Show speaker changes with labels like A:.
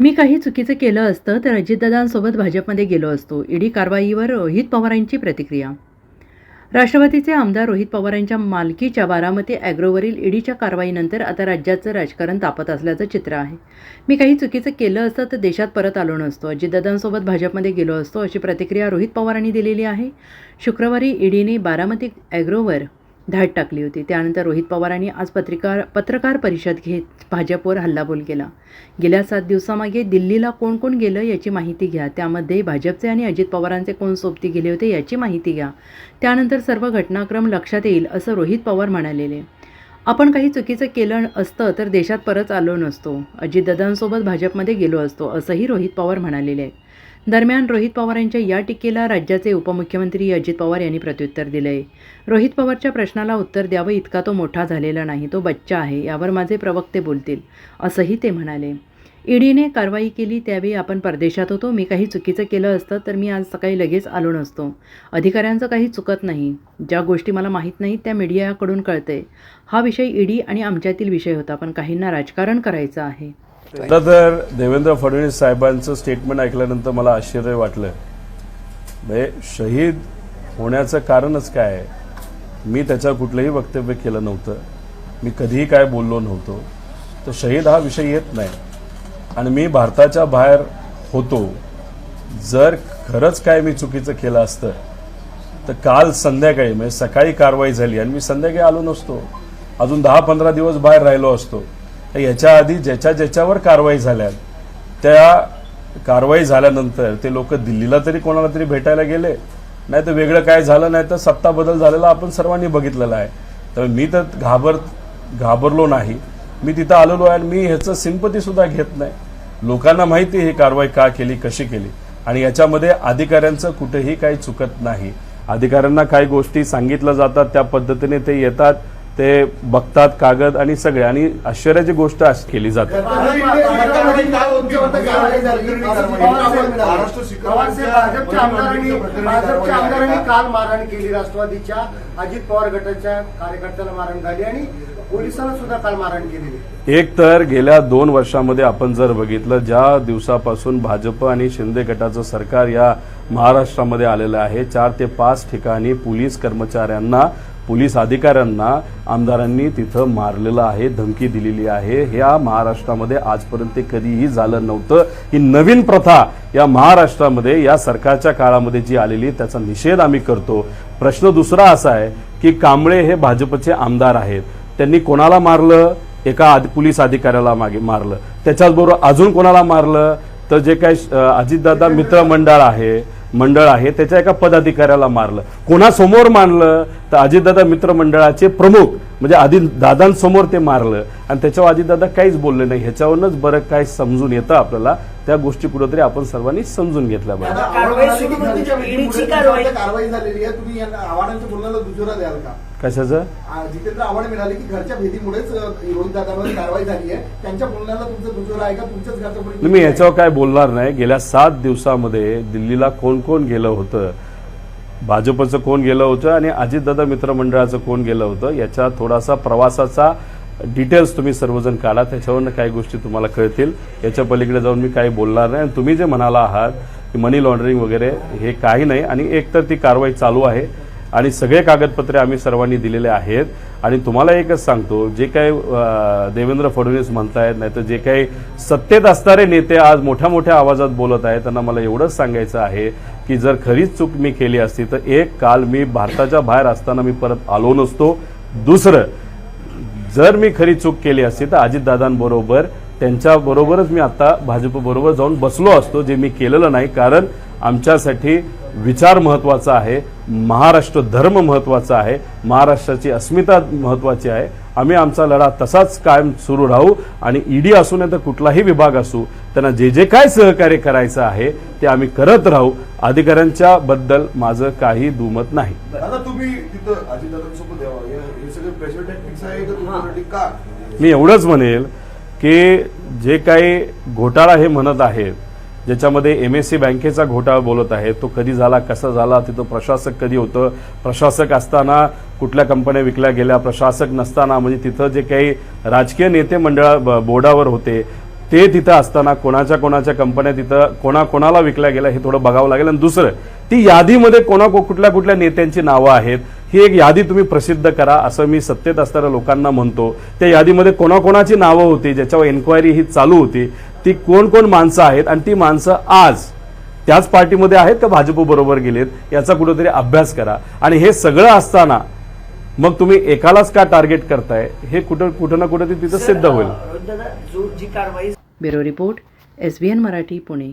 A: मी काही चुकीचं केलं असतं तर अजितदादांसोबत भाजपमध्ये गेलो असतो. ईडी कारवाईवर रोहित पवारांची प्रतिक्रिया. राष्ट्रवादीचे आमदार रोहित पवारांच्या मालकीच्या बारामती ॲग्रोवरील ईडीच्या कारवाईनंतर आता राज्याचं राजकारण तापत असल्याचं चित्र आहे. मी काही चुकीचं केलं असतं तर देशात परत आलो नसतो. अजितदादांसोबत भाजपमध्ये गेलो असतो अशी प्रतिक्रिया रोहित पवारांनी दिलेली आहे. शुक्रवारी ईडीने बारामती ॲग्रोवर धाड टाकली होती. त्यानंतर रोहित पवारांनी आज पत्रिकार पत्रकार परिषद घेत भाजपवर हल्लाबोल केला. गेल्या सात दिवसामागे दिल्लीला कोण कोण गेलं याची माहिती घ्या. त्यामध्ये भाजपचे आणि अजित पवारांचे कोण सोबती गेले होते याची माहिती घ्या. त्यानंतर सर्व घटनाक्रम लक्षात येईल असं रोहित पवार म्हणालेले. आपण काही चुकीचं केलं असतं तर देशात परत आलो नसतो. अजितदादांसोबत भाजपमध्ये गेलो असतो असंही रोहित पवार म्हणालेले. आहे दरम्यान रोहित पवार यांच्या या टीकेला राज्याचे उपमुख्यमंत्री अजित पवार यांनी प्रत्युत्तर दिलं आहे रोहित पवारच्या प्रश्नाला उत्तर द्यावं इतका तो मोठा झालेला नाही तो बच्चा आहे यावर माझे प्रवक्ते बोलतील असंही ते म्हणाले. ईडीने कारवाई केली त्यावेळी आपण परदेशात होतो मी काही चुकीचं केलं असतं तर मी आज सकाळी लगेच आलो नसतो. अधिकाऱ्यांचं काही चुकत नाही ज्या गोष्टी मला माहीत नाहीत त्या मीडियाकडून कळते हा विषय ईडी आणि आमच्यातील विषय होता पण काहींना राजकारण करायचं आहे.
B: आता तर देवेंद्र फडणवीस साहेबांचं स्टेटमेंट ऐकल्यानंतर मला आश्चर्य वाटलं. म्हणजे शहीद होण्याचं कारणच काय? आहे मी त्याचं कुठलंही वक्तव्य केलं नव्हतं. मी कधीही काय बोललो नव्हतो. तर शहीद हा विषय येत नाही. आणि मी भारताच्या बाहेर होतो. जर खरंच काय मी चुकीचं केलं असतं तर काल संध्याकाळी म्हणजे सकाळी कारवाई झाली आणि मी संध्याकाळी आलो नसतो. अजून दहा पंधरा दिवस बाहेर राहिलो असतो. याच्या आधी ज्याच्या ज्याच्यावर कारवाई झाल्या त्या कारवाई झाल्यानंतर ते लोक दिल्लीला तरी कोणाला तरी भेटायला गेले. नाही तर वेगळं काय झालं नाही तर सत्ता बदल झालेला आपण सर्वांनी बघितलेला आहे. तर मी तर घाबर घाबरलो नाही. मी तिथं आलेलो आहे आणि मी ह्याचं सिंपती सुद्धा घेत नाही. लोकांना माहिती आहे ही कारवाई का केली कशी केली. आणि याच्यामध्ये अधिकाऱ्यांचं कुठेही काही चुकत नाही. अधिकाऱ्यांना काही गोष्टी सांगितल्या जातात त्या पद्धतीने ते येतात. ते बघतात कागद आणि सगळे. आणि आश्चर्याची गोष्ट केली जाते.
C: भाजपच्या आमदारांनी भाजपच्या आमदारांनी काल मारहाण केली. राष्ट्रवादीच्या अजित पवार गटाच्या कार्यकर्त्याला मारहाण झाली आणि पोलिसांना सुद्धा काल मारहाण केलेली.
B: एक तर गेल्या दोन वर्षामध्ये आपण जर बघितलं ज्या दिवसापासून भाजप आणि शिंदे गटाचं सरकार या महाराष्ट्रामध्ये आलेलं आहे चार ते पाच ठिकाणी पोलीस कर्मचाऱ्यांना पोलीस अधिकाऱ्यांना आमदारांनी तिथं मारलेलं आहे धमकी दिलेली आहे. ह्या महाराष्ट्रामध्ये आजपर्यंत कधीही झालं नव्हतं. ही नवीन प्रथा या महाराष्ट्रामध्ये या सरकारच्या काळामध्ये जी आलेली त्याचा निषेध आम्ही करतो. प्रश्न दुसरा असा आहे की कांबळे हे भाजपचे आमदार आहेत. त्यांनी कोणाला मारलं? एका आद- पोलीस अधिकाऱ्याला मागे मारलं. त्याच्याचबरोबर अजून कोणाला मारलं? तर जे काही अजितदादा मित्रमंडळ आहे मंडळ आहे त्याच्या एका पदाधिकाऱ्याला मारलं. कोणासमोर मारलं तर अजितदादा मित्र मंडळाचे प्रमुख म्हणजे आधी दादांसमोर ते मारलं आणि त्याच्यावर अजितदादा काहीच बोलले नाही. ह्याच्यावरूनच बरं काय समजून येतं आपल्याला. त्या गोष्टी कुठेतरी आपण सर्वांनी समजून घेतल्या पाहिजे.
D: का?
B: कशाचं?
D: जितेंद्र आव्हाड मिळाले की घरच्या भीतीमुळेच अ, रोहित दादावर कारवाई झाली आहे. त्यांच्या बोलण्याला तुमचं दुजोरा आहे का? तुमच्याच
B: मी याच्यावर काय बोलणार नाही. गेल्या सात दिवसामध्ये दिल्लीला कोण कोण गेलं होतं? भाजपचं कोण गेलं होतं आणि अजितदादा मित्रमंडळाचं कोण गेलं होतं याचा थोडासा प्रवासाचा डिटेल्स तुम्ही सर्वजण काढा. त्याच्यावरनं काही गोष्टी तुम्हाला कळतील. याच्या पलीकडे जाऊन मी काही बोलणार नाही. आणि तुम्ही जे म्हणाला आहात की मनी लॉन्ड्रिंग वगैरे हे काही नाही आणि एकतर ती कारवाई चालू आहे. आणि सगळे कागदपत्रे आम्ही सर्वांनी दिलेले आहेत. आणि तुम्हाला एकच सांगतो जे काही देवेंद्र फडणवीस म्हणतायत नाही तर जे काही सत्तेत असणारे नेते आज मोठ्या मोठ्या आवाजात बोलत आहेत त्यांना मला एवढंच सांगायचं आहे की जर खरीच चूक मी केली असती तर एक काल मी भारताच्या बाहेर असताना मी परत आलो नसतो. दुसरं जर मी खरी चूक केली असती तर अजितदादांबरोबर त्यांच्याबरोबरच मी आता भाजपबरोबर जाऊन बसलो असतो जे मी केलेलं नाही कारण आमच्यासाठी विचार महत्त्वाचा आहे महाराष्ट्र धर्म महत्त्वाचा आहे महाराष्ट्राची अस्मिता महत्वाची आहे. आम्ही आमचा लढा तसाच कायम सुरू राहू आणि ईडी असू नाही तर कुठलाही विभाग असू त्यांना जे जे काय सहकार्य करायचं आहे ते आम्ही करत राहू. अधिकाऱ्यांच्या बद्दल माझं काही दुमत नाही. मी एवढंच म्हणेल की जे काही घोटाळा हे म्हणत आहेत ज्याच्यामध्ये एम एस सी बँकेचा घोटाळा बोलत आहे. तो कधी झाला कसा झाला तिथं प्रशासक कधी होतं? प्रशासक असताना कुठल्या कंपन्या विकल्या गेल्या? प्रशासक नसताना म्हणजे तिथं जे काही राजकीय नेते मंडळा ब- बोर्डावर होते ते तिथं असताना कोणाच्या कोणाच्या कंपन्या तिथं कोणा कोणाला विकल्या गेल्या हे थोडं बघावं लागेल. आणि दुसरं ती यादीमध्ये कोणा कुठल्या कुठल्या नेत्यांची नावं आहेत? ही एक यादी तुम्ही प्रसिद्ध करा असं मी सत्तेत असणाऱ्या लोकांना म्हणतो. त्या यादीमध्ये कोणाकोणाची नावं होती ज्याच्यावर एन्क्वायरी ही चालू होती ती कोण कोण माणसं आहेत आणि ती माणसं आज त्याच पार्टीमध्ये आहेत का भाजप बरोबर गेलेत याचा कुठेतरी अभ्यास करा. आणि हे सगळं असताना मग तुम्ही एकालाच का टार्गेट करताय? हे कुठं कुठं ना कुठं तिथं सिद्ध होईल.
A: Bureau report S B N Marathi Pune.